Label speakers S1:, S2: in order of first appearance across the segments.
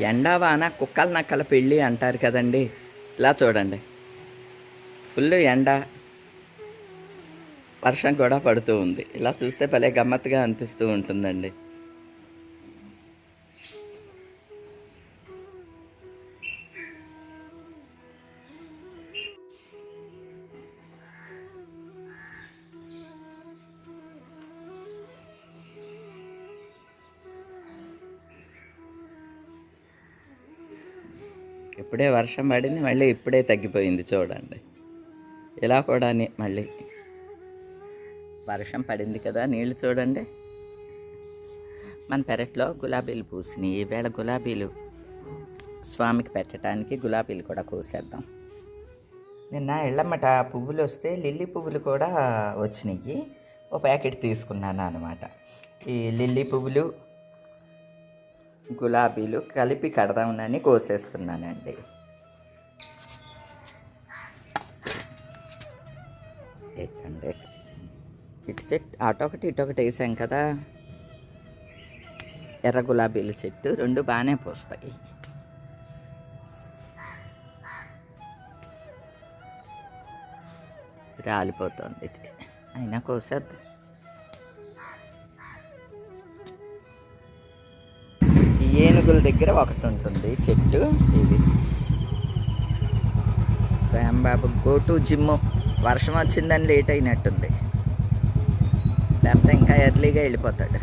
S1: ఎండా వాన కుక్కల నక్కల పెళ్ళి అంటారు కదండి. ఇలా చూడండి. ఫుల్ ఎండ వర్షం కూడా పడుతూ ఉంది. ఇలా చూస్తే భలే గమ్మత్తుగా అనిపిస్తూ ఉంటుందండి. ఇప్పుడే వర్షం పడింది మళ్ళీ ఇప్పుడే తగ్గిపోయింది చూడండి. ఇలా కూడా మళ్ళీ వర్షం పడింది కదా నీళ్ళు చూడండి. మన పెరట్లో గులాబీలు పూసినాయి. ఈవేళ గులాబీలు స్వామికి పెట్టడానికి గులాబీలు కూడా కోసేద్దాం. నిన్న ఇళ్ళమ్మట పువ్వులు వస్తే లిల్లీ పువ్వులు కూడా వచ్చినాయి. ఓ ప్యాకెట్ తీసుకున్నాను అనమాట ఈ లిల్లీ పువ్వులు గులాబీలు కలిపి కడదామని కోసేస్తున్నానండి. ఎక్కండి. ఇటు చెట్టు అటు ఒకటి ఇటు ఒకటి వేసాం కదా. ఎర్ర గులాబీల చెట్టు రెండు బాగానే పోస్తాయి. రాలిపోతుంది ఇది. అయినా కోసేద్దాం. ఏనుగుల దగ్గర ఒకటి ఉంటుంది చెట్టు ఇది. రాంబాబు గో టు జిమ్ వర్షం వచ్చిందని లేట్ అయినట్టుంది. లేకపోతే ఇంకా ఎర్లీగా వెళ్ళిపోతాడు.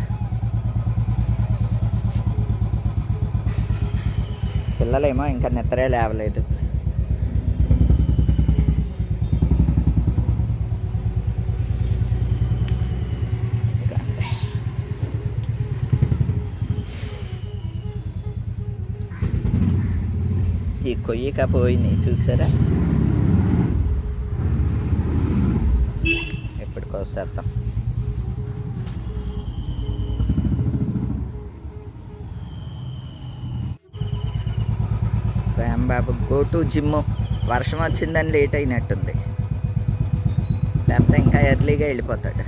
S1: పిల్లలేమో ఇంకా నిద్రే లేవలేదు ఇదిగోండి. ఈ చూసారా ఎప్పుడు కోసేద్దాం రాంబాబు గో టు జిమ్ వర్షం వచ్చిందని లేట్ అయినట్టుంది లేకపోతే ఇంకా ఎర్లీగా వెళ్ళిపోతాడు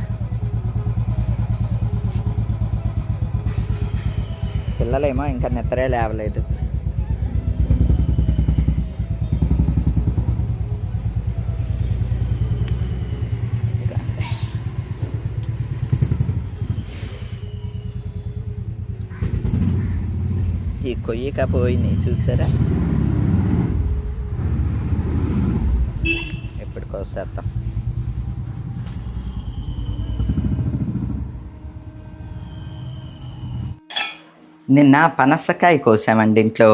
S1: పిల్లలేమో ఇంకా నిద్రే లేవలేదు ఇదిగోండి. కొయ్యకపోయినాయి చూసారా? ఎప్పుడు కోసేద్దాం నిన్న పనసకాయ కోసామండి ఇంట్లో.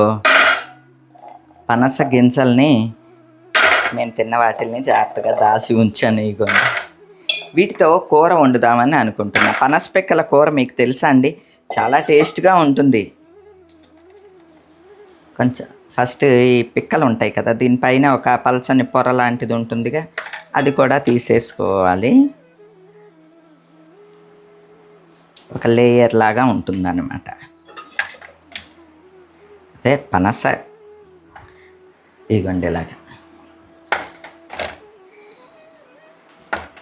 S1: పనస గింజల్ని మేము తిన్న వాటిల్ని జాగ్రత్తగా దాచి ఉంచాను ఇగోండి వీటితో కూర వండుదామని అనుకుంటున్నా. పనస పిక్కల కూర మీకు తెలుసా అండి? చాలా టేస్ట్గా ఉంటుంది. కొంచెం ఫస్ట్ ఈ పిక్కలు ఉంటాయి కదా దీనిపైన ఒక పలచని పొర లాంటిది ఉంటుందిగా అది కూడా తీసేసుకోవాలి. ఒక లేయర్ లాగా ఉంటుందన్నమాట. అదే పనస. ఇగోండి ఇలాగా.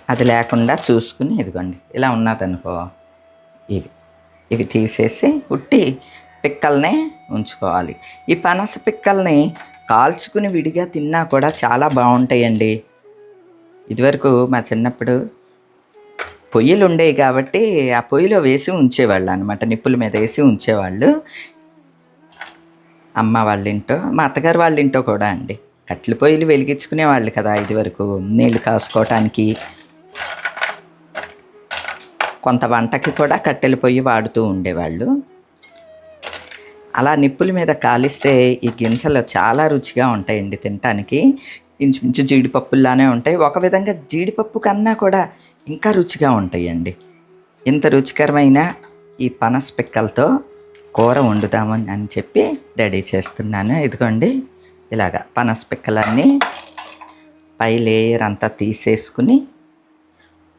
S1: అది లేకుండా చూసుకుని ఇదిగోండి ఇలా ఉన్నదనుకో. ఇవి ఇవి తీసేసి ఉట్టి పిక్కల్నే ఉంచుకోవాలి. ఈ పనస పిక్కల్ని కాల్చుకుని విడిగా తిన్నా కూడా చాలా బాగుంటాయండి. ఇదివరకు మా చిన్నప్పుడు పొయ్యిలు ఉండేవి కాబట్టి ఆ పొయ్యిలో వేసి ఉంచేవాళ్ళు అనమాట నిప్పుల మీద వేసి ఉంచేవాళ్ళు. అమ్మ వాళ్ళ ఇంటో మా అత్తగారు వాళ్ళ ఇంటో కూడా అండి. కట్టెల పొయ్యిలు వెలిగించుకునేవాళ్ళు కదా ఇదివరకు. నీళ్ళు కాసుకోవటానికి కొంత వంటకి కూడా కట్టెల పొయ్యి వాడుతూ ఉండేవాళ్ళు. అలా నిప్పుల మీద కాలిస్తే ఈ గింజలు చాలా రుచిగా ఉంటాయండి తినటానికి. ఇంచుమించు జీడిపప్పులానే ఉంటాయి. ఒక విధంగా జీడిపప్పు కన్నా కూడా ఇంకా రుచిగా ఉంటాయండి. ఇంత రుచికరమైన ఈ పనస పిక్కలతో కూర వండుదామని అని చెప్పి రెడీ చేస్తున్నాను. ఇదిగోండి ఇలాగా పనస పిక్కలన్నీ పై లేయర్ అంతా తీసేసుకుని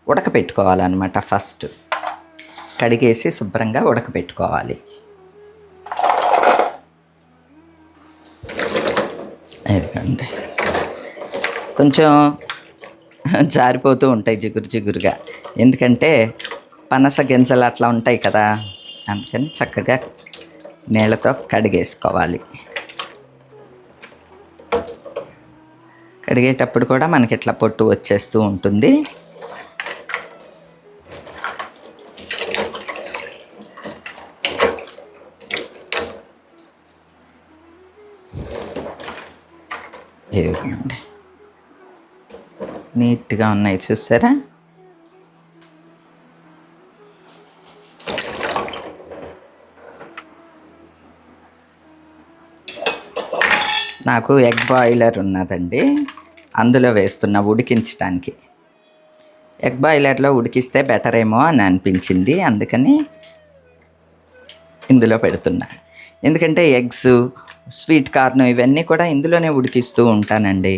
S1: ఉడకపెట్టుకోవాలన్నమాట ఫస్ట్. కడిగేసి శుభ్రంగా ఉడకపెట్టుకోవాలి. ఇదిగోండి కొంచెం జారిపోతూ ఉంటాయి జిగురు జిగురుగా ఎందుకంటే పనస గింజలు అట్లా ఉంటాయి కదా అందుకని చక్కగా
S2: నీళ్ళతో కడిగేసుకోవాలి. కడిగేటప్పుడు కూడా మనకి ఇట్లా పొట్టు వచ్చేస్తూ ఉంటుంది ఇదిగోండి నీట్గా ఉన్నాయి చూసారా? నాకు ఎగ్ బాయిలర్ ఉన్నదండి. అందులో వేస్తున్నా ఉడికించడానికి ఎగ్ బాయిలర్లో ఉడికిస్తే బెటర్ ఏమో అని అనిపించింది. అందుకని ఇందులో పెడుతున్నా. ఎందుకంటే ఎగ్స్ స్వీట్ కార్న్ ఇవన్నీ కూడా ఇందులోనే ఉడికిస్తూ ఉంటానండి.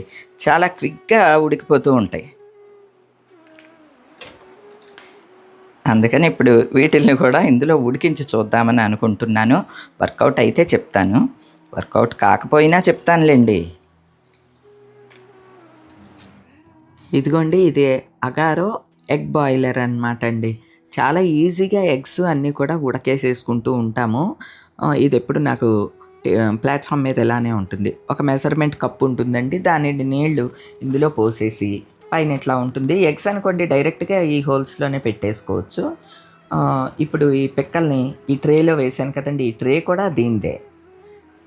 S2: చాలా క్విక్గా ఉడికిపోతూ ఉంటాయి. అందుకని ఇప్పుడు వీటిల్ని కూడా ఇందులో ఉడికించి చూద్దామని అనుకుంటున్నాను. వర్కౌట్ అయితే చెప్తాను. వర్కౌట్ కాకపోయినా చెప్తానులేండి. ఇదిగోండి ఇది అగారో ఎగ్ బాయిలర్ అనమాట అండి. చాలా ఈజీగా ఎగ్స్ అన్నీ కూడా ఉడకేసేసుకుంటూ ఉంటాము. ఇది ఎప్పుడు నాకు ప్లాట్ఫామ్ మీద ఇలానే ఉంటుంది. ఒక మెజర్మెంట్ కప్పు ఉంటుందండి. దాని నీళ్ళు ఇందులో పోసేసి పైన ఇట్లా ఉంటుంది? ఎగ్స్ అనుకోండి డైరెక్ట్గా ఈ హోల్స్లోనే పెట్టేసుకోవచ్చు. ఇప్పుడు ఈ పిక్కల్ని ఈ ట్రేలో వేసాను కదండి ఈ ట్రే కూడా దీందే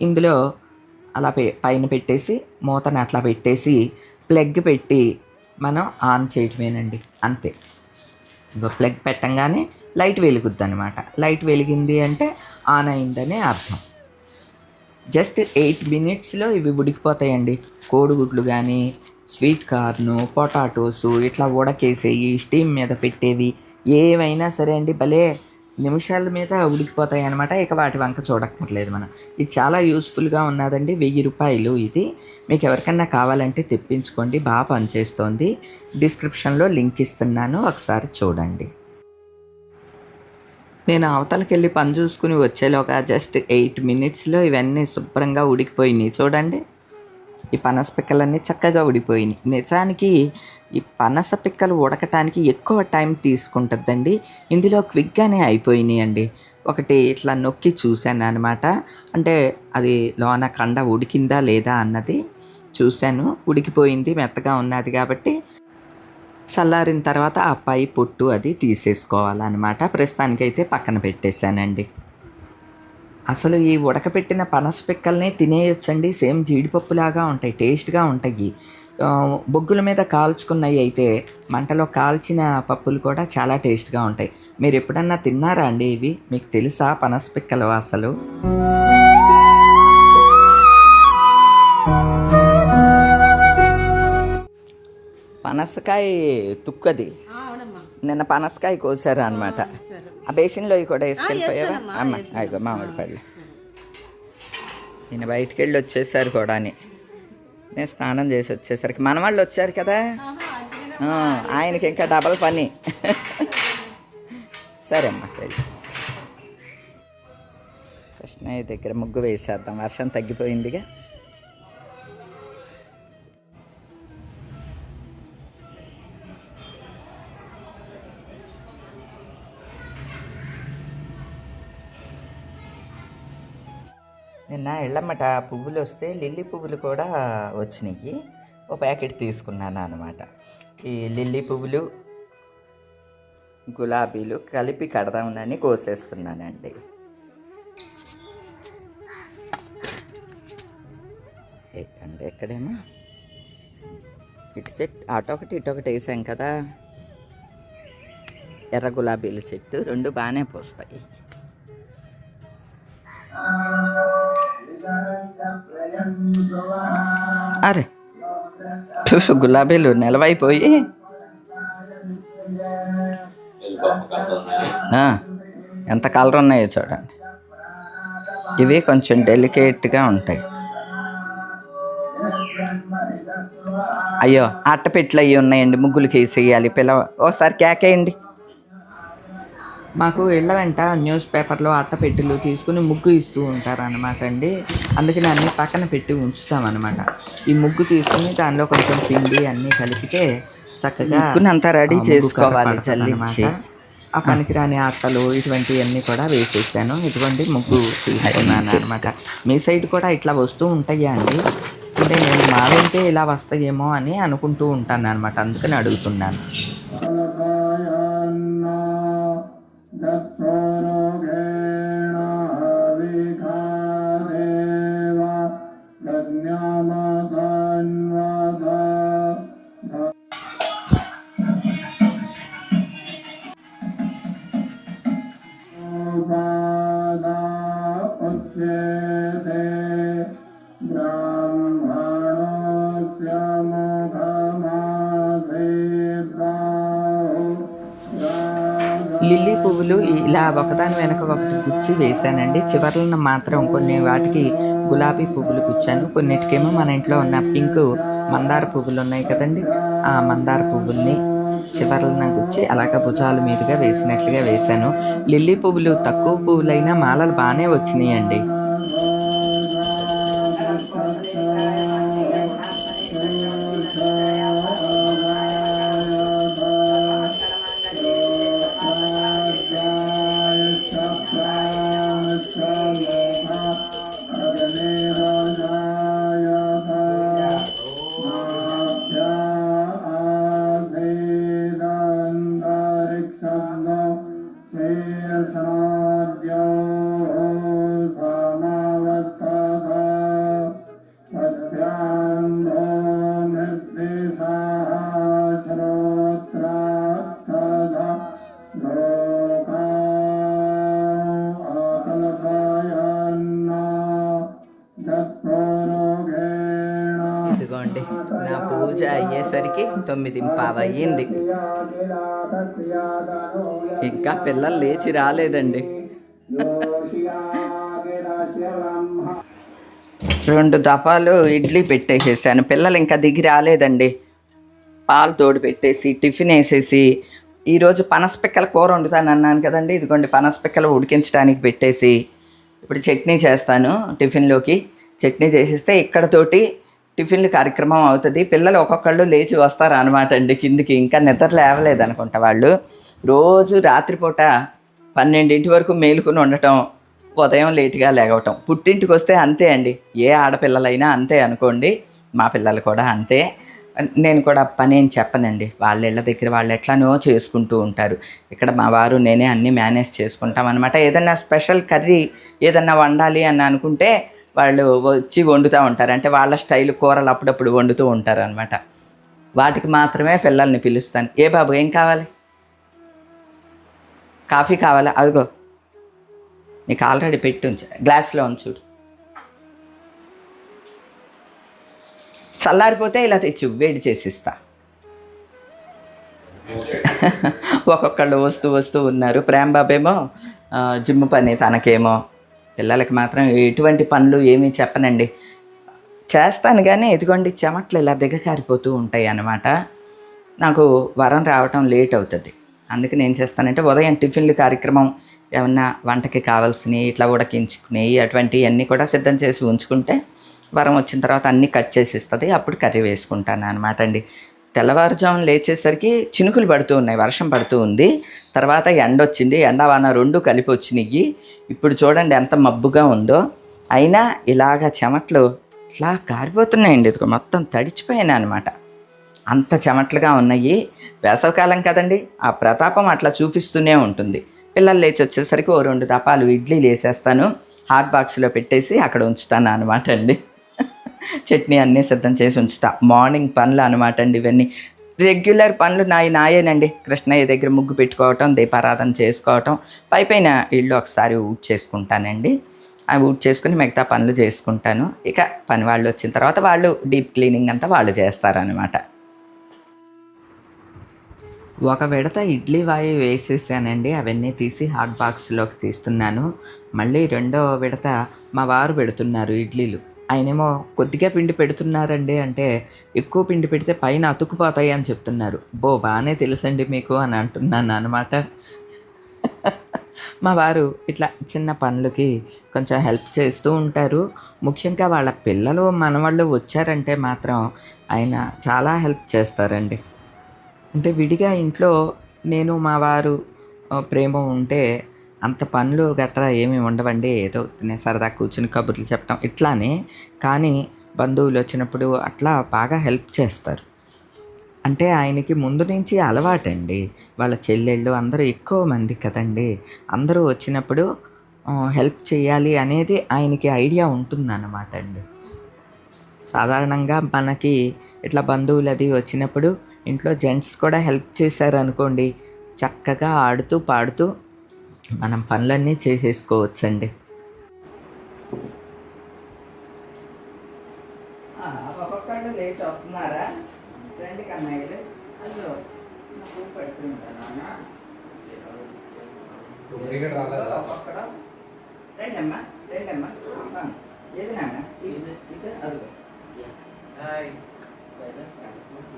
S2: ఇందులో అలా పె పైన పెట్టేసి మూతను అట్లా పెట్టేసి ప్లగ్ పెట్టి మనం ఆన్ చేయటమేనండి. అంతే. ఇంకో ప్లగ్ పెట్టంగానే లైట్ వెలుగుద్ది అనమాట లైట్ వెలిగింది అంటే ఆన్ అయిందనే అర్థం. జస్ట్ ఎయిట్ మినిట్స్లో ఇవి ఉడికిపోతాయండి. కోడిగుడ్లు కానీ స్వీట్ కార్ను పొటాటోస్ ఇట్లా ఉడకేసేవి స్టీమ్ మీద పెట్టేవి ఏవైనా సరే అండి భలే నిమిషాల మీద ఉడికిపోతాయి అనమాట ఇక వాటి వంక చూడక్కర్లేదు మనం. ఇది చాలా యూస్ఫుల్గా ఉన్నదండి. వెయ్యి రూపాయలు ఇది. మీకు ఎవరికన్నా కావాలంటే తెప్పించుకోండి. బాగా పనిచేస్తోంది. డిస్క్రిప్షన్లో లింక్ ఇస్తున్నాను. ఒకసారి చూడండి. నేను అవతలకి వెళ్ళి పని చూసుకుని వచ్చేలోగా జస్ట్ ఎయిట్ మినిట్స్లో ఇవన్నీ శుభ్రంగా ఉడికిపోయినాయి. చూడండి ఈ పనస పిక్కలన్నీ చక్కగా ఉడిపోయినాయి నిజానికి ఈ పనస పిక్కలు ఉడకటానికి ఎక్కువ టైం తీసుకుంటుందండి. ఇందులో క్విక్గానే అయిపోయినాయి అండి ఒకటి ఇట్లా నొక్కి చూశాను అనమాట అంటే అది లోన కండ ఉడికిందా లేదా అన్నది చూశాను. ఉడికిపోయింది మెత్తగా ఉన్నది కాబట్టి చల్లారిన తర్వాత ఆ పై పొట్టు అది తీసేసుకోవాలన్నమాట. ప్రస్తుతానికైతే పక్కన పెట్టేశానండి. అసలు ఈ ఉడకపెట్టిన పనస పిక్కల్నే తినేయొచ్చండి. సేమ్ జీడిపప్పులాగా ఉంటాయి టేస్ట్గా ఉంటాయి. బొగ్గుల మీద కాల్చుకున్నవి అయితే మంటలో కాల్చిన పప్పులు కూడా చాలా టేస్ట్గా ఉంటాయి. మీరు ఎప్పుడన్నా తిన్నారా అండి ఇవి? మీకు తెలుసా పనస పిక్కలు అసలు? పనసకాయ తుక్కది. నిన్న పనసకాయ కోసారు అనమాట ఆ బేసిన్లో కూడా వేసుకెళ్ళిపోయావా? అమ్మ అయ్యో మామిడి పళ్ళు. నేను బయటికి వెళ్ళి వచ్చేసారు కూడా అని. నేను స్నానం చేసి వచ్చేసరికి మన వాళ్ళు వచ్చారు కదా? ఆయనకి ఇంకా డబల్ పని. సరే అమ్మ వెళ్ళి. కృష్ణయ్య దగ్గర ముగ్గు వేసేద్దాం. వర్షం తగ్గిపోయిందిగా. నిన్న ఎళ్ళమ్మట పువ్వులు వస్తే లిల్లీ పువ్వులు కూడా వచ్చినాయి. ఒక ప్యాకెట్ తీసుకున్నాను అనమాట ఈ లిల్లీ పువ్వులు గులాబీలు కలిపి కడదామని కోసేస్తున్నానండి. ఎక్కండి ఎక్కడేమో. ఇటు చెట్టు అటు ఒకటి ఇటు ఒకటి వేసాం కదా. ఎర్ర గులాబీల చెట్టు రెండు బాగానే పోస్తాయి. అరే. గులాబీలు నిలవైపోయి. ఎంత కలర్ ఉన్నాయో చూడండి. ఇవి కొంచెం డెలికేట్గా ఉంటాయి. అయ్యో అట్టపెట్లు అవి ఉన్నాయండి ముగ్గులు వేసేయాలి పిల్ల ఓసారి కేకేయండి. మాకు ఇళ్ళ వెంట న్యూస్ పేపర్లో అట్టపెట్టెలు తీసుకుని ముగ్గు ఇస్తూ ఉంటారు అనమాట అండి. అందుకని అన్ని పక్కన పెట్టి ఉంచుతామన్నమాట. ఈ ముగ్గు తీసుకుని దానిలో కొంచెం పిండి అన్నీ కలిపితే చక్కగా
S1: అంతా రెడీ చేసుకోవాలి చల్లించి. ఆ పనికిరాని అట్టలు ఇటువంటివన్నీ కూడా వేసేసాను. ఇటువంటి ముగ్గు తీసుకున్నాను అనమాట మీ సైడ్ కూడా ఇట్లా వస్తూ ఉంటాయా అండి? అంటే నేను మావైతే ఇలా వస్తాయేమో అని అనుకుంటూ ఉంటాను అనమాట అందుకని అడుగుతున్నాను. the లిల్లీ పువ్వులు ఇలా ఒకదాని వెనక ఒకటి గుచ్చి వేశానండి. చివర్లను మాత్రం కొన్ని వాటికి గులాబీ పువ్వులు గుచ్చాను. కొన్నిటికేమో మన ఇంట్లో ఉన్న పింక్ మందార పువ్వులు ఉన్నాయి కదండి. ఆ మందార పువ్వుల్ని చివర్లన గుచ్చి అలాగ భుజాల మీదుగా వేసినట్లుగా వేశాను. లిల్లీ పువ్వులు తక్కువ పువ్వులైనా మాలలు బాగానే వచ్చినాయండి. పూజ అయ్యేసరికి తొమ్మిది పావయ్యింది. ఇంకా పిల్లలు లేచి రాలేదండి. రెండు దఫాలు ఇడ్లీ పెట్టేసేసాను. పిల్లలు ఇంకా దిగి రాలేదండి. పాలు తోడు పెట్టేసి టిఫిన్ వేసేసి ఈరోజు పనసపిక్కల కూర వండుతాను అన్నాను కదండి. ఇదిగోండి పనసపిక్కలు ఉడికించడానికి పెట్టేసి ఇప్పుడు చట్నీ చేస్తాను టిఫిన్లోకి. చట్నీ చేసేస్తే ఇక్కడతోటి టిఫిన్లు కార్యక్రమం అవుతుంది. పిల్లలు ఒక్కొక్కళ్ళు లేచి వస్తారు అనమాట అండి కిందికి. ఇంకా నిద్ర లేవలేదు అనుకుంటా వాళ్ళు. రోజు రాత్రిపూట పన్నెండింటి వరకు మేలుకుని ఉండటం ఉదయం లేటుగా లేగవటం. పుట్టింటికి వస్తే అంతే అండి. ఏ ఆడపిల్లలైనా అంతే అనుకోండి. మా పిల్లలు కూడా అంతే. నేను కూడా పని ఏం చెప్పనండి. వాళ్ళ ఇళ్ళ దగ్గర వాళ్ళు ఎట్లానో చేసుకుంటూ ఉంటారు. ఇక్కడ మా వారు నేనే అన్నీ మేనేజ్ చేసుకుంటాం అనమాట ఏదైనా స్పెషల్ కర్రీ ఏదన్నా వండాలి అని అనుకుంటే వాళ్ళు వచ్చి వండుతూ ఉంటారు. అంటే వాళ్ళ స్టైల్ కూరలు అప్పుడప్పుడు వండుతూ ఉంటారు అనమాట వాటికి మాత్రమే పిల్లల్ని పిలుస్తాను. ఏ బాబు ఏం కావాలి? కాఫీ కావాలా? అదిగో నీకు ఆల్రెడీ పెట్టి ఉంచు. గ్లాస్లో ఉంచుడు చల్లారిపోతే ఇలా తెచ్చి వేడి చేసిస్తా. ఒక్కొక్కళ్ళు వస్తూ వస్తూ ఉన్నారు. ప్రేమ్ బాబేమో జిమ్ పని తనకేమో పిల్లలకి మాత్రం ఎటువంటి పనులు ఏమీ చెప్పనండి. చేస్తాను కానీ ఇదిగోండి చెమట్లు ఇలా దిగకారిపోతూ ఉంటాయి అన్నమాట నాకు వరం రావటం లేట్ అవుతుంది. అందుకే నేను చేస్తానంటే ఉదయం టిఫిన్లు కార్యక్రమం ఏమన్నా వంటకి కావాల్సినవి ఇట్లా ఉడకించుకునేవి అటువంటివి అన్నీ కూడా సిద్ధం చేసి ఉంచుకుంటే వరం వచ్చిన తర్వాత అన్నీ కట్ చేసి ఇస్తుంది. అప్పుడు కర్రీ వేసుకుంటాను అనమాట అండి. తెల్లవారుజామున లేచేసరికి చినుకులు పడుతూ ఉన్నాయి వర్షం పడుతూ ఉంది. తర్వాత ఎండ వచ్చింది ఎండ వాన రెండు కలిపి వచ్చినాయి ఇప్పుడు చూడండి ఎంత మబ్బుగా ఉందో. అయినా ఇలాగ చెమట్లు ఇట్లా కారిపోతున్నాయండి. ఇదిగో మొత్తం తడిచిపోయాను అనమాట అంత చెమట్లుగా ఉన్నాయి. వేసవకాలం కదండి ఆ ప్రతాపం అట్లా చూపిస్తూనే ఉంటుంది. పిల్లలు లేచి వచ్చేసరికి ఓ రెండు దపాలు ఇడ్లీ వేసేస్తాను. హాట్ బాక్స్లో పెట్టేసి అక్కడ ఉంచుతాను అనమాట అండి. చట్నీ అన్నీ సిద్ధం చేసి ఉంచుతా. మార్నింగ్ పనులు అనమాట అండి ఇవన్నీ. రెగ్యులర్ పనులు నాయి నాయేనండి. కృష్ణయ్య దగ్గర ముగ్గు పెట్టుకోవటం దీపారాధన చేసుకోవటం పై పైన ఇల్లు ఒకసారి ఊడ్ చేసుకుంటానండి అవి ఊడ్ చేసుకుని మిగతా పనులు చేసుకుంటాను. ఇక పని వాళ్ళు వచ్చిన తర్వాత వాళ్ళు డీప్ క్లీనింగ్ అంతా వాళ్ళు చేస్తారనమాట ఒక విడత ఇడ్లీ వాయి వేసేసానండి. అవన్నీ తీసి హాట్ బాక్స్లోకి తీస్తున్నాను. మళ్ళీ రెండో విడత మా వారు పెడుతున్నారు ఇడ్లీలు. ఆయనేమో కొద్దిగా పిండి పెడుతున్నారండి అంటే ఎక్కువ పిండి పెడితే పైన అతుక్కుపోతాయి అని చెప్తున్నారు. బో బాగానే తెలుసండి మీకు అని అంటున్నాను అనమాట మా వారు ఇట్లా చిన్న పనులకి కొంచెం హెల్ప్ చేస్తూ ఉంటారు. ముఖ్యంగా వాళ్ళ పిల్లలు మనవాళ్ళు వచ్చారంటే మాత్రం ఆయన చాలా హెల్ప్ చేస్తారండి. అంటే విడిగా ఇంట్లో నేను మా వారు
S2: ప్రేమ ఉంటే అంత పనులు గట్రా ఏమి ఉండవండి. ఏదో తినే సరదా కూర్చుని కబుర్లు చెప్పడం ఇట్లానే. కానీ బంధువులు వచ్చినప్పుడు అట్లా బాగా హెల్ప్ చేస్తారు. అంటే ఆయనకి ముందు నుంచి అలవాటండి. వాళ్ళ చెల్లెళ్ళు అందరూ ఎక్కువ మంది కదండి. అందరూ వచ్చినప్పుడు హెల్ప్ చేయాలి అనేది ఆయనకి ఐడియా ఉంటుందన్నమాట అండి. సాధారణంగా మనకి ఇట్లా బంధువులు అది వచ్చినప్పుడు ఇంట్లో జెంట్స్ కూడా హెల్ప్ చేశారనుకోండి. చక్కగా ఆడుతూ పాడుతూ మనం పనులన్నీ చేసేసుకోవచ్చండి. ఒక్కొక్కళ్ళు లేచి వస్తున్నారా? రండి కన్నయ్యలు. అయ్యో నాకు పెడుతుంటాను
S1: ఇక్కడ రాలేదా?
S2: ఒక్కొక్కడు. రండమ్మా రండమ్మా. వస్తాను. ఏది నాన్న? ఇది అదిగో.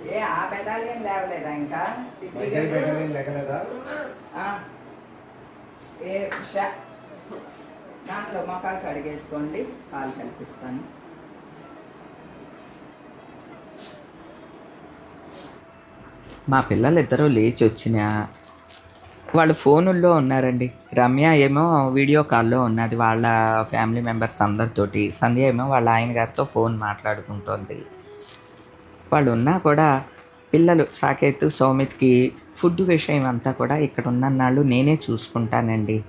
S2: ఏ ఆ బెటాలియన్ లేవలేదా ఇంకా?
S1: లెక్కలేదా
S2: ఆ. ఏ దాంట్లో మొక్కలు కడిగేసుకోండి పాలు కల్పిస్తాను. మా పిల్లలు ఇద్దరు లేచి వచ్చిన వాళ్ళు ఫోనుల్లో ఉన్నారండి. రమ్య ఏమో వీడియో కాల్లో ఉన్నది వాళ్ళ ఫ్యామిలీ మెంబర్స్ అందరితోటి. సంధ్య ఏమో వాళ్ళ ఆయన గారితో ఫోన్ మాట్లాడుకుంటోంది. వాళ్ళు ఉన్నా కూడా పిల్లలు సాకేత్ సౌమిత్కి ఫుడ్ విషయం అంతా కూడా ఇక్కడ ఉన్నన్నాళ్ళు నేనే చూసుకుంటానండి.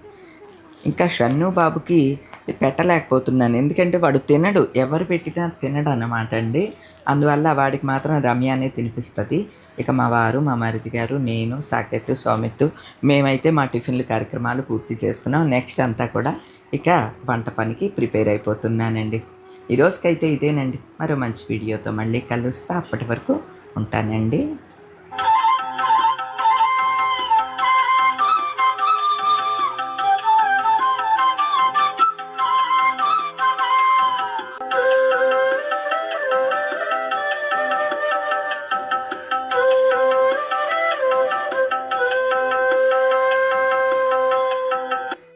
S2: ఇంకా షన్ను బాబుకి పెట్టలేకపోతున్నాను. ఎందుకంటే వాడు తినడు ఎవరు పెట్టినా తినడు అన్నమాట అండి. అందువల్ల వాడికి మాత్రం రమ్యనే తినిపిస్తుంది. ఇక మా వారు మా మరిది గారు నేను సాకేత్ సౌమిత్ మేమైతే మా టిఫిన్లు కార్యక్రమాలు పూర్తి చేసుకున్నాం. నెక్స్ట్ అంతా కూడా ఇక వంట పనికి ప్రిపేర్ అయిపోతున్నానండి. ఈ రోజుకైతే ఇదేనండి. మరో మంచి వీడియోతో మళ్ళీ కలుస్తా. అప్పటి వరకు ఉంటానండి.